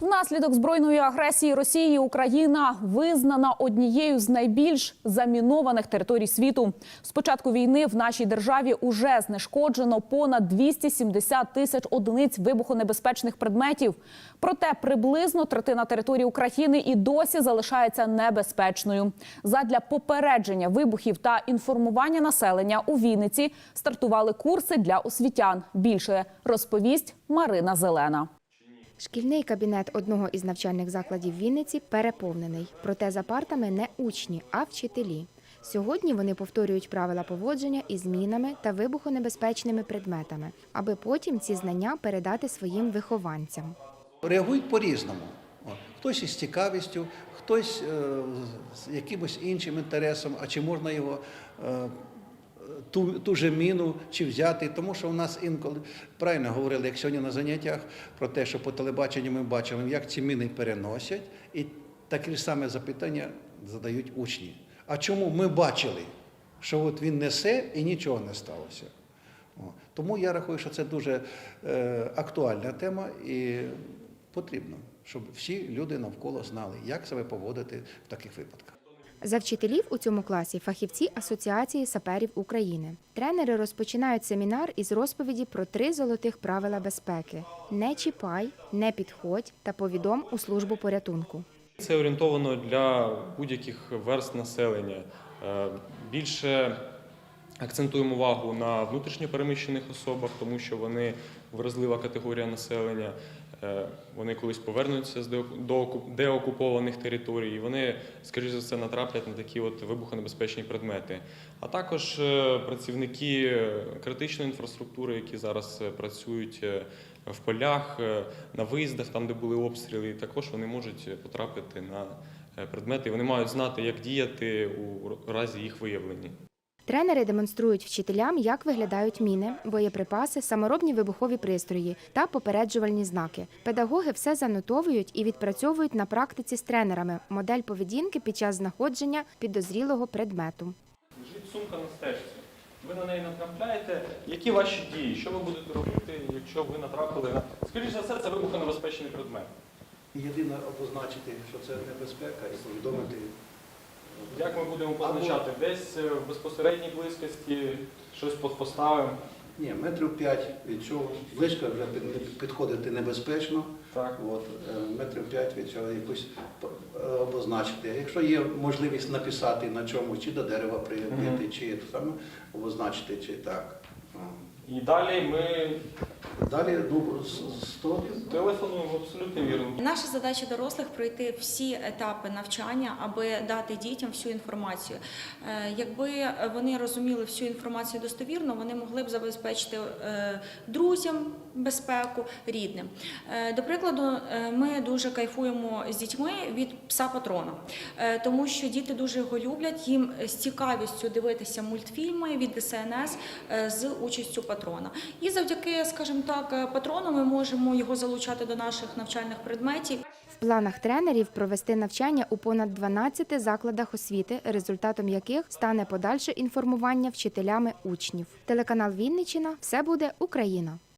Внаслідок збройної агресії Росії Україна визнана однією з найбільш замінованих територій світу. З початку війни в нашій державі уже знешкоджено понад 270 тисяч одиниць вибухонебезпечних предметів. Проте приблизно третина території України і досі залишається небезпечною. Задля попередження вибухів та інформування населення у Вінниці стартували курси для освітян. Більше розповість Марина Зелена. Шкільний кабінет одного із навчальних закладів Вінниці переповнений. Проте за партами не учні, а вчителі. Сьогодні вони повторюють правила поводження із мінами та вибухонебезпечними предметами, аби потім ці знання передати своїм вихованцям. реагують по-різному. Хтось із цікавістю, хтось е, з якимось іншим інтересом, а чи можна його е, ту, ту же міну чи взяти. Тому що у нас інколи правильно говорили, як сьогодні на заняттях, про те, що по телебаченню ми бачимо, як ці міни переносять, і таке ж саме запитання задають учні. А чому ми бачили, що от він несе і нічого не сталося? Тому я рахую, що це дуже е, актуальна тема і потрібно, щоб всі люди навколо знали, як себе поводити в таких випадках. За вчителів у цьому класі фахівці Асоціації саперів України. Тренери розпочинають семінар із розповіді про три золотих правила безпеки: не чіпай, не підходь та повідом у службу порятунку. Це орієнтовано для будь-яких верст населення. Е, Більше акцентуємо увагу на внутрішньо переміщених особах, тому що вони вразлива категорія населення. Е, Вони колись повернуться з деокупованих територій, і вони, скоріш за все, натраплять на такі от вибухонебезпечні предмети. А також е, працівники критичної інфраструктури, які зараз е, працюють в полях, на виїздах, там, де були обстріли, також вони можуть потрапити на предмети. Вони мають знати, як діяти у разі їх виявлення. Тренери демонструють вчителям, як виглядають міни, боєприпаси, саморобні вибухові пристрої та попереджувальні знаки. Педагоги все занотовують і відпрацьовують на практиці з тренерами модель поведінки під час знаходження підозрілого предмету. Лежить сумка на стежці. Ви на неї натрапляєте. Які ваші дії? Що ви будете робити, якщо ви натрапили на скоріш за все, це вибухонебезпечний предмет. Єдине обозначити, що це небезпека, і повідомити. Як ми будемо позначати? Десь е, в безпосередній близькості щось поставимо. Ні, метрів п'ять від цього. Близько вже під- підходити небезпечно. Так. От, е, метрів п'ять від цього якось е, обозначити. Якщо є можливість написати на чому, чи до дерева прибити, чи саме обозначити, чи так. І далі ми Далі ну, з- з того телефонуємо абсолютно вірно. Наша задача дорослих пройти всі етапи навчання, аби дати дітям всю інформацію. Е, Якби вони розуміли всю інформацію достовірно, вони могли б забезпечити е, друзям безпеку, рідним. Е, До прикладу, е, ми дуже кайфуємо з дітьми від пса патрона, Е, тому що діти дуже його люблять. Їм з цікавістю дивитися мультфільми від ДСНС е, з участю патрона. І завдяки, скажімо так, е, патрону ми можемо його залучати до наших навчальних предметів. В планах тренерів провести навчання у понад 12 закладах освіти, результатом яких стане подальше інформування вчителями учнів. Телеканал Вінничина все буде Україна.